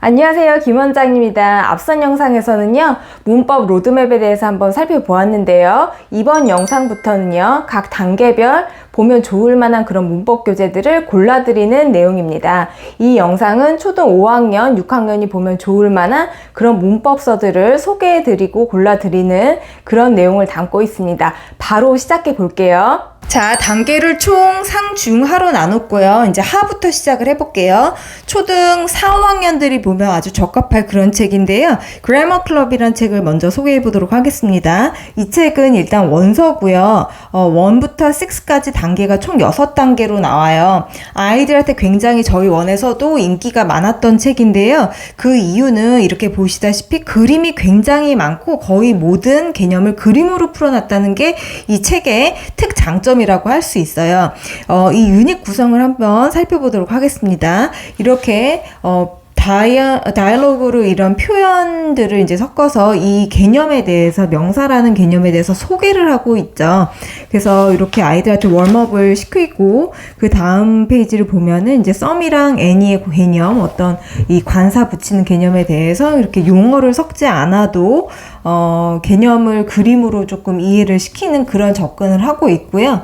안녕하세요. 김 원장입니다. 앞선 영상에서는요, 문법 로드맵에 대해서 한번 살펴보았는데요. 이번 영상부터는요, 각 단계별 보면 좋을 만한 그런 문법 교재들을 골라드리는 내용입니다. 이 영상은 초등 5학년, 6학년이 보면 좋을 만한 그런 문법서들을 소개해드리고 골라드리는 그런 내용을 담고 있습니다. 바로 시작해 볼게요. 자, 단계를 총 상 중 하로 나눴고요. 이제 하부터 시작을 해볼게요. 초등 4, 5학년들이 보면 아주 적합할 그런 책인데요. 그래머 클럽이란 책을 먼저 소개해 보도록 하겠습니다. 이 책은 일단 원서고요. 어, 1부터 6까지 단계가 총 6단계로 나와요. 아이들한테 굉장히 저희 원에서도 인기가 많았던 책인데요. 그 이유는 이렇게 보시다시피 그림이 굉장히 많고 거의 모든 개념을 그림으로 풀어놨다는 게 이 책의 특장점 이라고 할 수 있어요. 어, 이 유닛 구성을 한번 살펴보도록 하겠습니다. 이렇게 어, 다이아, 다이얼로그로 이런 표현들을 이제 섞어서 이 개념에 대해서 명사라는 개념에 대해서 소개를 하고 있죠. 그래서 이렇게 아이들한테 웜업을 시키고 그 다음 페이지를 보면은 이제 썸이랑 애니의 개념 어떤 이 관사 붙이는 개념에 대해서 이렇게 용어를 섞지 않아도 어, 개념을 그림으로 조금 이해를 시키는 그런 접근을 하고 있고요.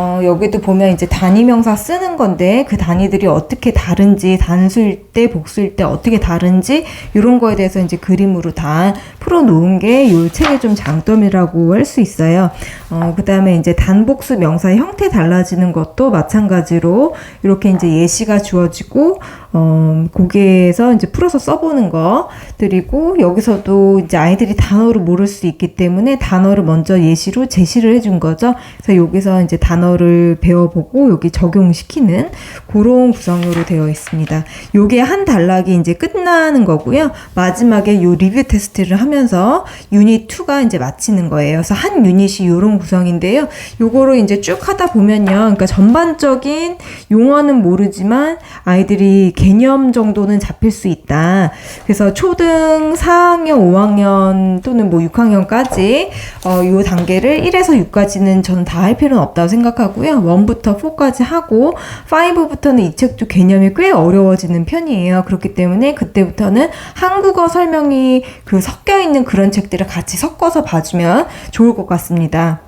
어, 여기도 보면 이제 단위명사 쓰는 건데 그 단위들이 어떻게 다른지 단수일 때 복수일 때 어떻게 다른지 이런 거에 대해서 이제 그림으로 다 풀어놓은 게 이 책의 좀 장점이라고 할 수 있어요. 어, 그 다음에 이제 단복수 명사 형태 달라지는 것도 마찬가지로 이렇게 이제 예시가 주어지고 어, 거기에서 이제 풀어서 써보는 것들이고 여기서도 이제 아이들이 단어를 모를 수 있기 때문에 단어를 먼저 예시로 제시를 해준 거죠. 그래서 여기서 이제 단어를 배워보고 여기 적용시키는 그런 구성으로 되어 있습니다. 요게 한 단락이 이제 끝나는 거고요. 마지막에 요 리뷰 테스트를 하면 서 유닛 2가 이제 마치는 거예요. 그래서 한 유닛이 요런 구성인데요. 요거를 이제 쭉 하다 보면요. 그러니까 전반적인 용어는 모르지만 아이들이 개념 정도는 잡힐 수 있다. 그래서 초등 4학년, 5학년 또는 뭐 6학년까지 어, 요 단계를 1에서 6까지는 저는 다 할 필요는 없다고 생각하고요. 1부터 4까지 하고 5부터는 이 책도 개념이 꽤 어려워지는 편이에요. 그렇기 때문에 그때부터는 한국어 설명이 그 섞여 있는 그런 책들을 같이 섞어서 봐주면 좋을 것 같습니다.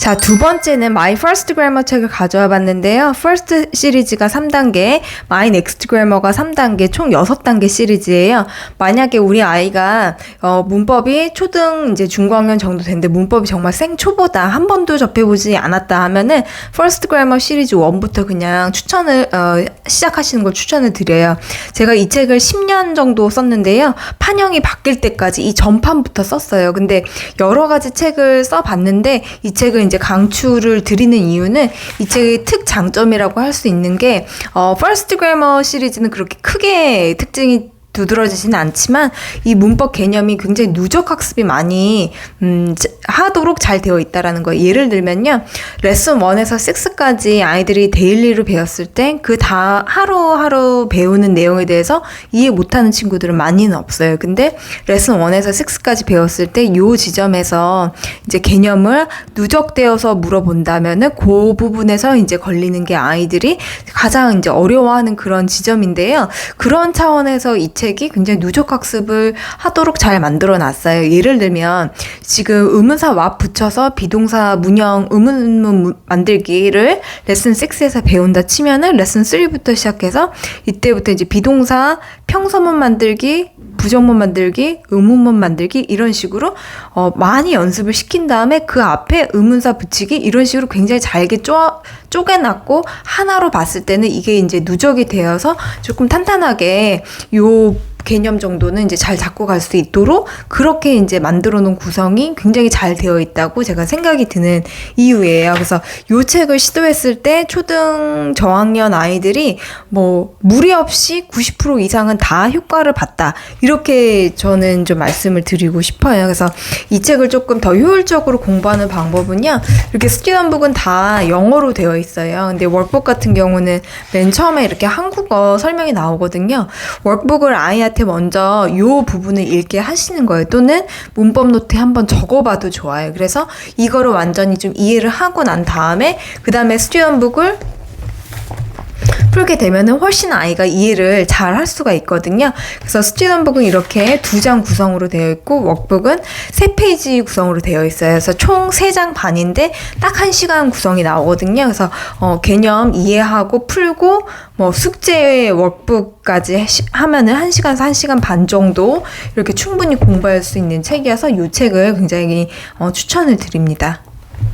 자, 두 번째는 My First Grammar 책을 가져와 봤는데요. First 시리즈가 3단계, My Next Grammar가 3단계, 총 6단계 시리즈예요. 만약에 우리 아이가 어, 문법이 초등 이제 중고학년 정도 됐는데 문법이 정말 생초보다 한 번도 접해 보지 않았다 하면은 First Grammar 시리즈 1부터 그냥 추천을 어, 시작하시는 걸 추천을 드려요. 제가 이 책을 10년 정도 썼는데요. 판형이 바뀔 때까지 이 전판부터 썼어요. 근데 여러 가지 책을 써 봤는데 이 책은 이제 강추를 드리는 이유는 이 책의 특장점이라고 할 수 있는 게 어, First Grammar 시리즈는 그렇게 크게 특징이 두드러지지는 않지만 이 문법 개념이 굉장히 누적 학습이 많이 음, 하도록 잘 되어 있다라는 거예요. 예를 들면요. 레슨 1에서 6까지 아이들이 데일리로 배웠을 때 그 다 하루하루 배우는 내용에 대해서 이해 못 하는 친구들은 많이는 없어요. 근데 레슨 1에서 6까지 배웠을 때 요 지점에서 이제 개념을 누적되어서 물어본다면은 그 부분에서 이제 걸리는 게 아이들이 가장 이제 어려워하는 그런 지점인데요. 그런 차원에서 이책 이 굉장히 누적 학습을 하도록 잘 만들어 놨어요. 예를 들면 지금 의문사 와 붙여서 비동사 문형 의문문 만들기를 레슨 6에서 배운다 치면은 레슨 3부터 시작해서 이때부터 이제 비동사 평서문 만들기, 부정문 만들기, 의문문 만들기 이런 식으로 어, 많이 연습을 시킨 다음에 그 앞에 의문사 붙이기 이런 식으로 굉장히 잘게 쪼, 쪼개놨고 하나로 봤을 때는 이게 이제 누적이 되어서 조금 탄탄하게 요 개념 정도는 이제 잘 잡고 갈 수 있도록 그렇게 이제 만들어 놓은 구성이 굉장히 잘 되어 있다고 제가 생각이 드는 이유예요. 그래서 요 책을 시도했을 때 초등 저학년 아이들이 뭐 무리 없이 90% 이상은 다 효과를 봤다. 이렇게 저는 좀 말씀을 드리고 싶어요. 그래서 이 책을 조금 더 효율적으로 공부하는 방법은요. 이렇게 스튜던북은 다 영어로 되어 있어요. 근데 월북 같은 경우는 맨 처음에 이렇게 한국어 설명이 나오거든요. 월북을 아이한테 아이한테 먼저 요 부분을 읽게 하시는 거예요. 또는 문법 노트에 한번 적어봐도 좋아요. 그래서 이거를 완전히 좀 이해를 하고 난 다음에 그 다음에 스튜던북을 풀게 되면은 훨씬 아이가 이해를 잘 할 수가 있거든요. 그래서 스튜던북은 이렇게 두 장 구성으로 되어 있고 워크북은 세 페이지 구성으로 되어 있어요. 그래서 총 세 장 반인데 딱 한 시간 구성이 나오거든요. 그래서 어, 개념 이해하고 풀고 뭐 숙제 워크북까지 시- 하면은 한 시간에서 한 시간 반 정도 이렇게 충분히 공부할 수 있는 책이어서 이 책을 굉장히 어, 추천을 드립니다.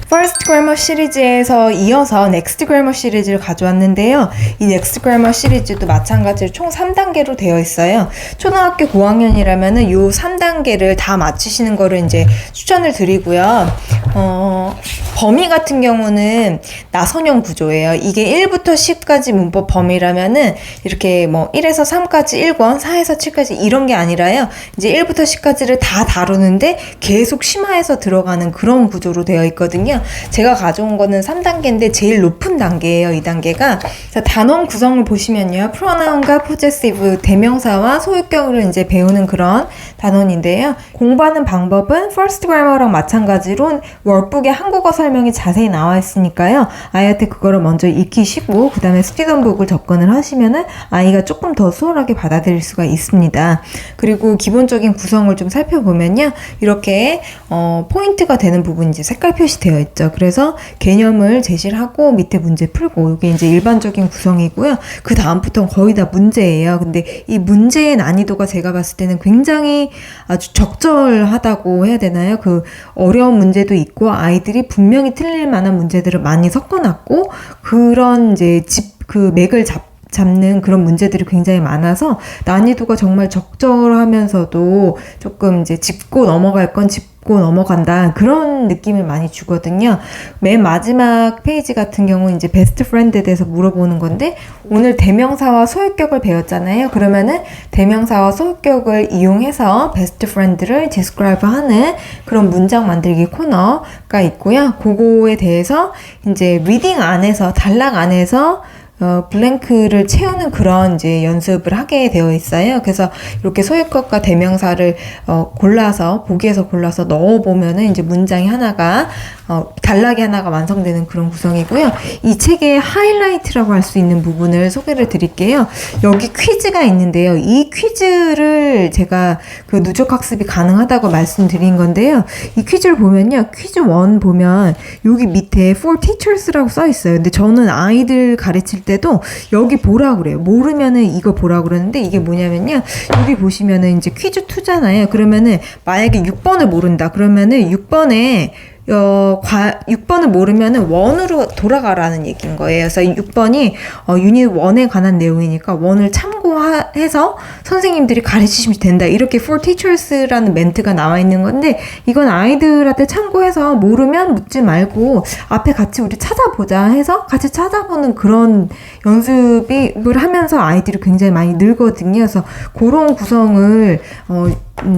First Grammar 시리즈에서 이어서 Next Grammar 시리즈를 가져왔는데요. 이 Next Grammar 시리즈도 마찬가지로 총 3단계로 되어 있어요. 초등학교 고학년이라면은 요 3단계를 다 마치시는 거를 이제 추천을 드리고요. 어, 범위 같은 경우는 나선형 구조예요. 이게 1부터 10까지 문법 범위라면은 이렇게 뭐 1에서 3까지 1권, 4에서 7까지 이런 게 아니라요. 이제 1부터 10까지를 다 다루는데 계속 심화해서 들어가는 그런 구조로 되어 있거든요. 제가 가져온 거는 3단계인데 제일 높은 단계예요. 이 단계가. 자, 단원 구성을 보시면요. pronoun과 possessive 대명사와 소유격을 이제 배우는 그런 단원인데요. 공부하는 방법은 first grammar랑 마찬가지로 월북에 한국어 설명이 자세히 나와 있으니까요. 아이한테 그거를 먼저 익히시고 그다음에 스티던북을 접근을 하시면은 아이가 조금 더 수월하게 받아들일 수가 있습니다. 그리고 기본적인 구성을 좀 살펴보면요. 이렇게 어, 포인트가 되는 부분이 이제 색깔 표시되어 있죠. 그래서 개념을 제시를 하고 밑에 문제 풀고 이게 이제 일반적인 구성이고요. 그 다음부터는 거의 다 문제예요. 근데 이 문제의 난이도가 제가 봤을 때는 굉장히 아주 적절하다고 해야 되나요? 그 어려운 문제도 있고 아이들이 분명히 틀릴 만한 문제들을 많이 섞어놨고 그런 이제 집 그 맥을 잡 잡는 그런 문제들이 굉장히 많아서 난이도가 정말 적절하면서도 조금 이제 짚고 넘어갈 건 짚고 넘어간다 그런 느낌을 많이 주거든요. 맨 마지막 페이지 같은 경우 이제 베스트 프렌드에 대해서 물어보는 건데 오늘 대명사와 소유격을 배웠잖아요. 그러면은 대명사와 소유격을 이용해서 베스트 프렌드를 디스크라이브 하는 그런 문장 만들기 코너가 있고요. 그거에 대해서 이제 리딩 안에서 단락 안에서 어, 블랭크를 채우는 그런 이제 연습을 하게 되어 있어요. 그래서 이렇게 소유격과 대명사를 어, 골라서 보기에서 골라서 넣어 보면은 이제 문장이 하나가 어, 단락이 하나가 완성되는 그런 구성이고요. 이 책의 하이라이트라고 할 수 있는 부분을 소개를 드릴게요. 여기 퀴즈가 있는데요. 이 퀴즈를 제가 그 누적 학습이 가능하다고 말씀드린 건데요. 이 퀴즈를 보면요. 퀴즈 1 보면 여기 밑에 for teachers라고 써 있어요. 근데 저는 아이들 가르칠 때도 여기 보라 그래요. 모르면은 이거 보라 그러는데 이게 뭐냐면요. 여기 보시면은 이제 퀴즈 2잖아요. 그러면은 만약에 6번을 모른다. 그러면은 6번에 어, 과, 6번을 모르면은 원으로 돌아가라는 얘기인 거예요. 그래서 6번이 어, 유닛 1에 관한 내용이니까 원을 참고해서 선생님들이 가르치시면 된다. 이렇게 for teachers라는 멘트가 나와 있는 건데 이건 아이들한테 참고해서 모르면 묻지 말고 앞에 같이 우리 찾아보자 해서 같이 찾아보는 그런 연습을 하면서 아이들이 굉장히 많이 늘거든요. 그래서 그런 구성을 어,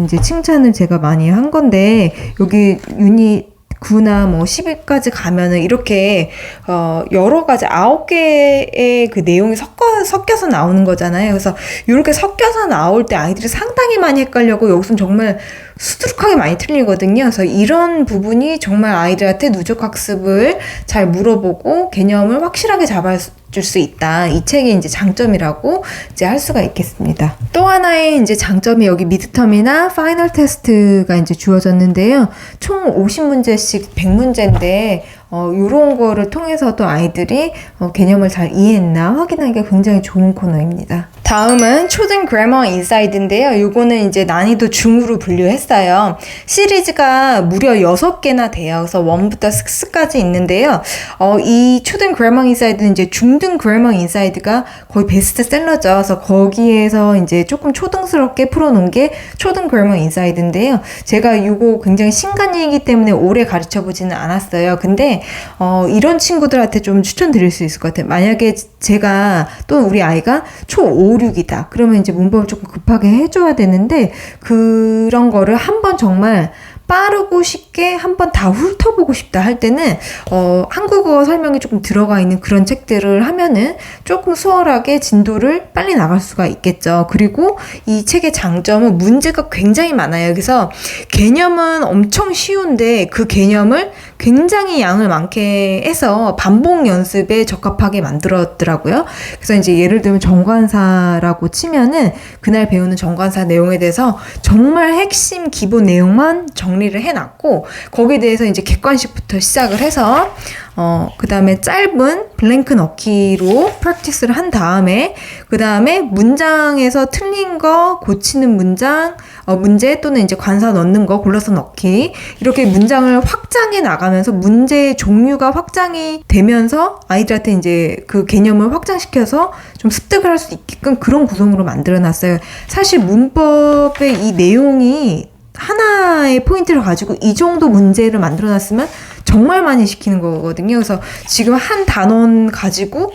이제 칭찬을 제가 많이 한 건데 여기 유닛 9나 뭐 10일까지 가면은 이렇게 어 여러 가지 아홉 개의 그 내용이 섞어 섞여서 나오는 거잖아요. 그래서 이렇게 섞여서 나올 때 아이들이 상당히 많이 헷갈려고 여기서는 정말 수두룩하게 많이 틀리거든요. 그래서 이런 부분이 정말 아이들한테 누적 학습을 잘 물어보고 개념을 확실하게 잡아줄 수 있다. 이 책의 이제 장점이라고 이제 할 수가 있겠습니다. 또 하나의 이제 장점이 여기 미드텀이나 파이널 테스트가 이제 주어졌는데요. 총 50문제씩 100문제인데 어, 요런 거를 통해서도 아이들이 어, 개념을 잘 이해했나 확인하기가 굉장히 좋은 코너입니다. 다음은 초등 그래머 인사이드인데요. 요거는 이제 난이도 중으로 분류했어요. 시리즈가 무려 6개나 돼요. 그래서 1부터 6까지 있는데요. 어, 이 초등 그래머 인사이드는 이제 중등 그래머 인사이드가 거의 베스트셀러죠. 그래서 거기에서 이제 조금 초등스럽게 풀어놓은 게 초등 그래머 인사이드인데요. 제가 요거 굉장히 신간이기 때문에 오래 가르쳐 보지는 않았어요. 근데 어, 이런 친구들한테 좀 추천드릴 수 있을 것 같아요. 만약에 제가 또 우리 아이가 초 5, 6이다. 그러면 이제 문법을 조금 급하게 해줘야 되는데 그런 거를 한번 정말 빠르고 쉽게 한번 다 훑어보고 싶다 할 때는 어, 한국어 설명이 조금 들어가 있는 그런 책들을 하면은 조금 수월하게 진도를 빨리 나갈 수가 있겠죠. 그리고 이 책의 장점은 문제가 굉장히 많아요. 그래서 개념은 엄청 쉬운데 그 개념을 굉장히 양을 많게 해서 반복 연습에 적합하게 만들었더라고요. 그래서 이제 예를 들면 정관사라고 치면은 그날 배우는 정관사 내용에 대해서 정말 핵심 기본 내용만 정리를 해놨고 거기에 대해서 이제 객관식부터 시작을 해서 어, 그 다음에 짧은 블랭크 넣기로 프랙티스를 한 다음에, 그 다음에 문장에서 틀린 거 고치는 문장, 어, 문제 또는 이제 관사 넣는 거 골라서 넣기. 이렇게 문장을 확장해 나가면서 문제의 종류가 확장이 되면서 아이들한테 이제 그 개념을 확장시켜서 좀 습득을 할 수 있게끔 그런 구성으로 만들어 놨어요. 사실 문법의 이 내용이 하나의 포인트를 가지고 이 정도 문제를 만들어 놨으면 정말 많이 시키는 거거든요. 그래서 지금 한 단원 가지고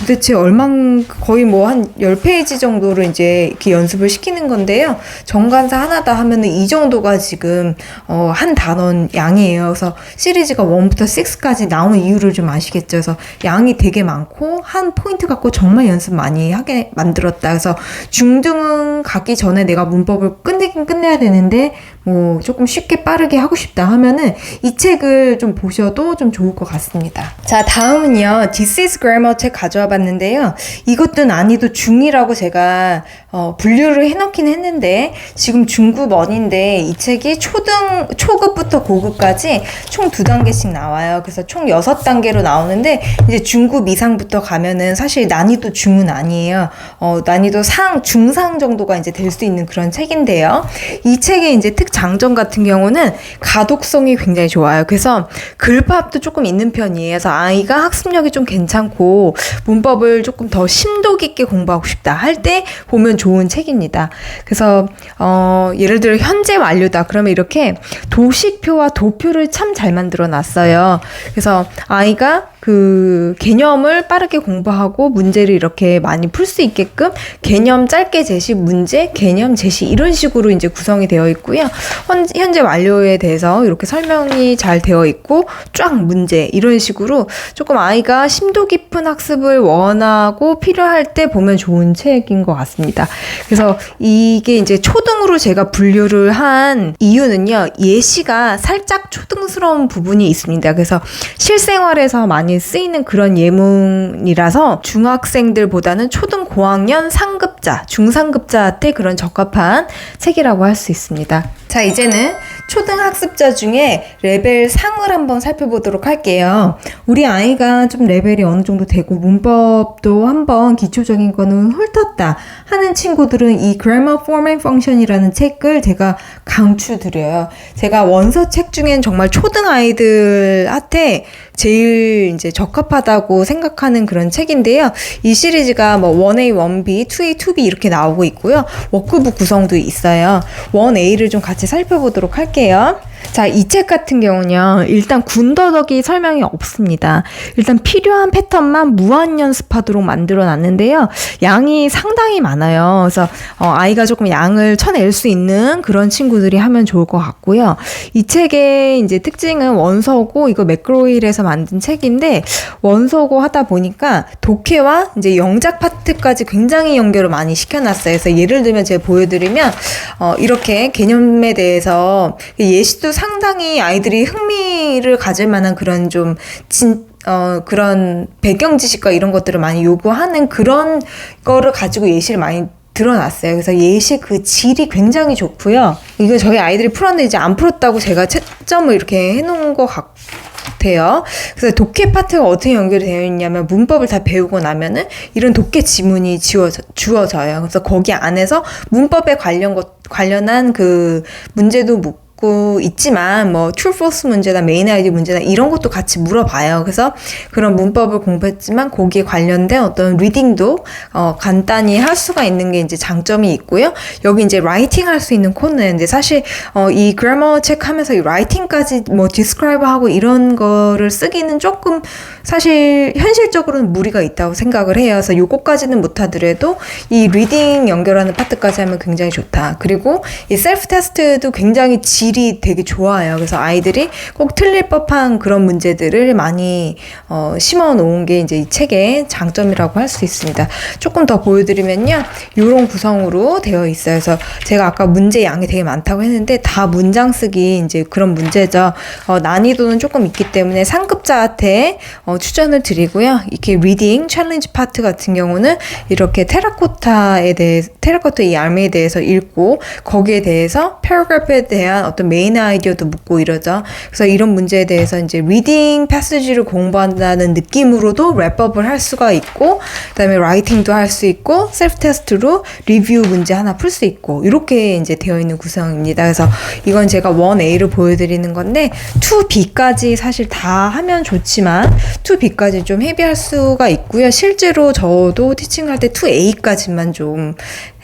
도대체 얼만 거의 뭐 한 10페이지 정도를 이제 이렇게 연습을 시키는 건데요. 정관사 하나다 하면은 이 정도가 지금 어, 한 단원 양이에요. 그래서 시리즈가 1부터 6까지 나온 이유를 좀 아시겠죠. 그래서 양이 되게 많고 한 포인트 갖고 정말 연습 많이 하게 만들었다. 그래서 중등 가기 전에 내가 문법을 끝내긴 끝내야 되는데 뭐 조금 쉽게 빠르게 하고 싶다 하면은 이 책을 좀 보셔도 좀 좋을 것 같습니다. 자, 다음은요. This is Grammar 책 가져와 봤는데요. 이것도 난이도 중이라고 제가 어, 분류를 해놓긴 했는데 지금 중급 원인데 이 책이 초등 초급부터 고급까지 총 두 단계씩 나와요. 그래서 총 여섯 단계로 나오는데 이제 중급 이상부터 가면은 사실 난이도 중은 아니에요. 어, 난이도 상 중상 정도가 이제 될 수 있는 그런 책인데요. 이 책의 이제 특 장점 같은 경우는 가독성이 굉장히 좋아요. 그래서 글파합도 조금 있는 편이에요. 그래서 아이가 학습력이 좀 괜찮고 문법을 조금 더 심도 깊게 공부하고 싶다 할 때 보면 좋은 책입니다. 그래서 어, 예를 들어 현재 완료다 그러면 이렇게 도식표와 도표를 참 잘 만들어 놨어요. 그래서 아이가 그 개념을 빠르게 공부하고 문제를 이렇게 많이 풀 수 있게끔 개념 짧게 제시 문제 개념 제시 이런 식으로 이제 구성이 되어 있고요. 현, 현재 완료에 대해서 이렇게 설명이 잘 되어 있고 쫙 문제 이런 식으로 조금 아이가 심도 깊은 학습을 원하고 필요할 때 보면 좋은 책인 것 같습니다. 그래서 이게 이제 초등으로 제가 분류를 한 이유는요. 예시가 살짝 초등스러운 부분이 있습니다. 그래서 실생활에서 많이 쓰이는 그런 예문이라서 중학생들보다는 초등 고학년 상급자, 중상급자한테 그런 적합한 책이라고 할 수 있습니다. 자, 이제는 초등학습자 중에 레벨 상을 한번 살펴보도록 할게요. 우리 아이가 좀 레벨이 어느 정도 되고 문법도 한번 기초적인 거는 훑었다 하는 친구들은 이 Grammar Format Function이라는 책을 제가 강추드려요. 제가 원서 책 중엔 정말 초등 아이들한테 제일 이제 적합하다고 생각하는 그런 책인데요. 이 시리즈가 뭐 1A, 1B, 2A, 2B 이렇게 나오고 있고요. 워크북 구성도 있어요. 1A를 좀 같이 살펴보도록 할게요. 자, 이 책 같은 경우는요, 일단 군더더기 설명이 없습니다. 일단 필요한 패턴만 무한 연습하도록 만들어 놨는데요. 양이 상당히 많아요. 그래서, 어, 아이가 조금 양을 쳐낼 수 있는 그런 친구들이 하면 좋을 것 같고요. 이 책의 이제 특징은 원서고, 이거 맥그로일에서 만든 책인데, 원서고 하다 보니까 독해와 이제 영작 파트까지 굉장히 연결을 많이 시켜놨어요. 그래서 예를 들면 제가 보여드리면, 어, 이렇게 개념에 대해서 예시도 상당히 아이들이 흥미를 가질 만한 그런 좀 진, 어, 그런 배경 지식과 이런 것들을 많이 요구하는 그런 거를 가지고 예시를 많이 드러났어요. 그래서 예시 그 질이 굉장히 좋고요. 이거 저희 아이들이 풀었는데 이제 안 풀었다고 제가 채점을 이렇게 해놓은 것 같아요. 그래서 독해 파트가 어떻게 연결이 되어 있냐면 문법을 다 배우고 나면은 이런 독해 지문이 지워져, 주어져요. 그래서 거기 안에서 문법에 관련 것, 관련한 그 문제도 묻고 고 있지만 뭐 true 문제나 메인 아이디 문제나 이런 것도 같이 물어봐요. 그래서 그런 문법을 공부했지만 거기에 관련된 어떤 리딩도 어 간단히 할 수가 있는 게 이제 장점이 있고요. 여기 이제 라이팅 할 수 있는 코너인데 사실 어이 그래머 책 하면서 이 라이팅까지 뭐 디스크라이브 하고 이런 거를 쓰기는 조금 사실 현실적으로는 무리가 있다고 생각을 해요. 그래서 요거까지는 못 하더라도 이 리딩 연결하는 파트까지 하면 굉장히 좋다. 그리고 이 셀프 테스트도 굉장히 지 질이 되게 좋아요. 그래서 아이들이 꼭 틀릴 법한 그런 문제들을 많이 어, 심어 놓은 게 이제 이 책의 장점이라고 할 수 있습니다. 조금 더 보여드리면요. 이런 구성으로 되어 있어요. 그래서 제가 아까 문제 양이 되게 많다고 했는데 다 문장 쓰기 이제 그런 문제죠. 어, 난이도는 조금 있기 때문에 상급자한테 어, 추천을 드리고요. 이렇게 리딩 챌린지 파트 같은 경우는 이렇게 테라코타에 대해 테라코타 이 알매에 대해서 읽고 거기에 대해서 패러그래프에 대한 어떤 메인 아이디어도 묻고 이러죠. 그래서 이런 문제에 대해서 이제 리딩 패스지를 공부한다는 느낌으로도 랩업을 할 수가 있고 그다음에 라이팅도 할 수 있고 셀프 테스트로 리뷰 문제 하나 풀 수 있고 이렇게 이제 되어 있는 구성입니다. 그래서 이건 제가 1A를 보여드리는 건데 2B까지 사실 다 하면 좋지만 2B까지 좀 헤비할 수가 있고요. 실제로 저도 티칭할 때 2A까지만 좀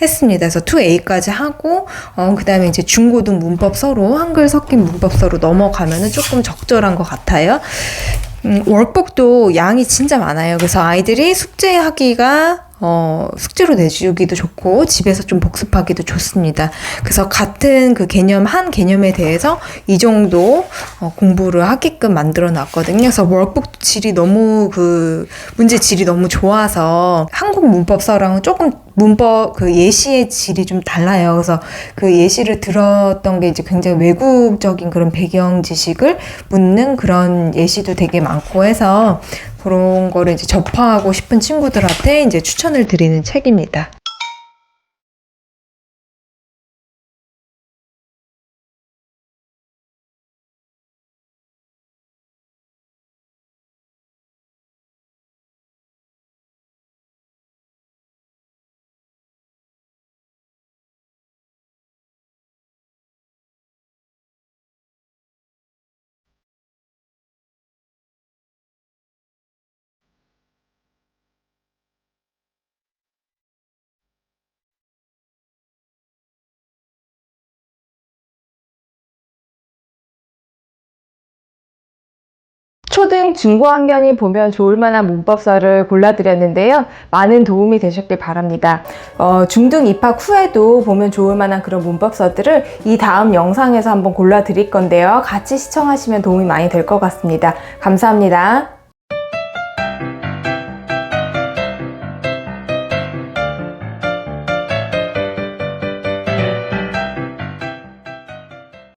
했습니다. 그래서 2A까지 하고 어 그다음에 이제 중고등 문법서로 한글 섞인 문법서로 넘어가면은 조금 적절한 것 같아요. 음, 월북도 양이 진짜 많아요. 그래서 아이들이 숙제하기가 어, 숙제로 내주기도 좋고 집에서 좀 복습하기도 좋습니다. 그래서 같은 그 개념 한 개념에 대해서 이 정도 어, 공부를 하게끔 만들어 놨거든요. 그래서 월북 질이 너무 그 문제 질이 너무 좋아서 한국 문법서랑은 조금 문법 그 예시의 질이 좀 달라요. 그래서 그 예시를 들었던 게 이제 굉장히 외국적인 그런 배경 지식을 묻는 그런 예시도 되게 많고 해서 그런 거를 이제 접하고 싶은 친구들한테 이제 추천을 드리는 책입니다. 초등 중고학년이 보면 좋을 만한 문법서를 골라드렸는데요. 많은 도움이 되셨길 바랍니다. 어, 중등 입학 후에도 보면 좋을 만한 그런 문법서들을 이 다음 영상에서 한번 골라드릴 건데요. 같이 시청하시면 도움이 많이 될 것 같습니다. 감사합니다.